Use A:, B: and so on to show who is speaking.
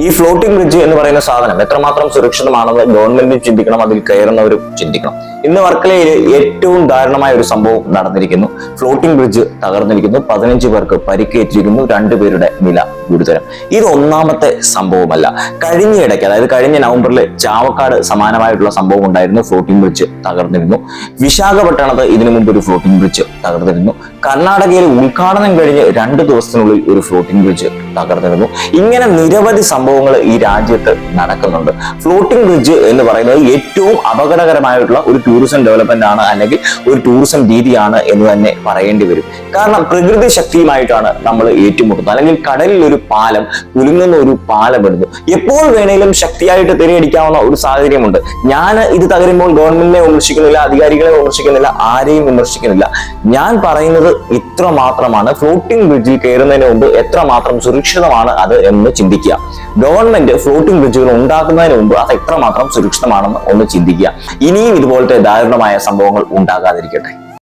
A: ഈ floating bridge എന്ന് പറയുന്ന സാധനം എത്രമാത്രം സുരക്ഷിതമാണെന്ന് ഗവൺമെന്റും ചിന്തിക്കണം അതിൽ കയറുന്നവരും ചിന്തിക്കണം. ഇന്ന് വർക്കലയിൽ ഏറ്റവും ദാരുണമായ ഒരു സംഭവം നടന്നിരിക്കുന്നു. Floating bridge തകർന്നിരിക്കുന്നു. പതിനഞ്ച് പേർക്ക് പരിക്കേറ്റിരിക്കുന്നു. രണ്ടുപേരുടെ നില ഗുരുതരം ഇത് ഒന്നാമത്തെ സംഭവമല്ല. കഴിഞ്ഞ ഇടയ്ക്ക് അതായത് കഴിഞ്ഞ നവംബറിൽ ചാവക്കാട് സമാനമായിട്ടുള്ള സംഭവം ഉണ്ടായിരുന്നു. ഫ്ലോട്ടിംഗ് ബ്രിഡ്ജ് തകർന്നിരുന്നു. വിശാഖപട്ടണത്ത് ഇതിനു മുമ്പ് ഒരു ഫ്ലോട്ടിംഗ് ബ്രിഡ്ജ് തകർന്നിരുന്നു. കർണാടകയിൽ ഉദ്ഘാടനം കഴിഞ്ഞ് രണ്ട് ദിവസത്തിനുള്ളിൽ ഒരു ഫ്ലോട്ടിംഗ് ബ്രിഡ്ജ് തകർന്നിരുന്നു. ഇങ്ങനെ നിരവധി സംഭവങ്ങൾ ഈ രാജ്യത്ത് നടക്കുന്നുണ്ട്. ഫ്ലോട്ടിംഗ് ബ്രിഡ്ജ് എന്ന് പറയുന്നത് ഏറ്റവും അപകടകരമായിട്ടുള്ള ഒരു ടൂറിസം ഡെവലപ്മെന്റ് ആണ് അല്ലെങ്കിൽ ഒരു ടൂറിസം രീതിയാണ് എന്ന് തന്നെ പറയേണ്ടി വരും. കാരണം പ്രകൃതി ശക്തിയുമായിട്ടാണ് നമ്മൾ ഏറ്റുമുട്ടുന്നത്. അല്ലെങ്കിൽ കടലിൽ ഒരു പാലം കുലുങ്ങുന്ന ഒരു പാലം എപ്പോൾ വേണേലും ശക്തിയായിട്ട് തിരയടിക്കാവുന്ന ഒരു സാഹചര്യമുണ്ട്. ഞാൻ ഇത് തകരുമ്പോൾ ഗവൺമെന്റിനെ വിമർശിക്കുന്നില്ല അധികാരികളെ വിമർശിക്കുന്നില്ല ആരെയും വിമർശിക്കുന്നില്ല. ഞാൻ പറയുന്നത് ഇത്ര മാത്രമാണ് ഫ്ലോട്ടിംഗ് ബ്രിഡ്ജിൽ കയറുന്നതിന് മുമ്പ് എത്രമാത്രം സുരക്ഷിതമാണ് അത് എന്ന് ചിന്തിക്കുക. ഗവൺമെന്റ് ഫ്ലോട്ടിംഗ് ബ്രിഡ്ജുകൾ ഉണ്ടാക്കുന്നതിന് മുമ്പ് അത് എത്രമാത്രം സുരക്ഷിതമാണെന്ന് ഒന്ന് ചിന്തിക്കുക. ഇനിയും ഇതുപോലത്തെ ദാരുണമായ സംഭവങ്ങൾ ഉണ്ടാകാതിരിക്കട്ടെ.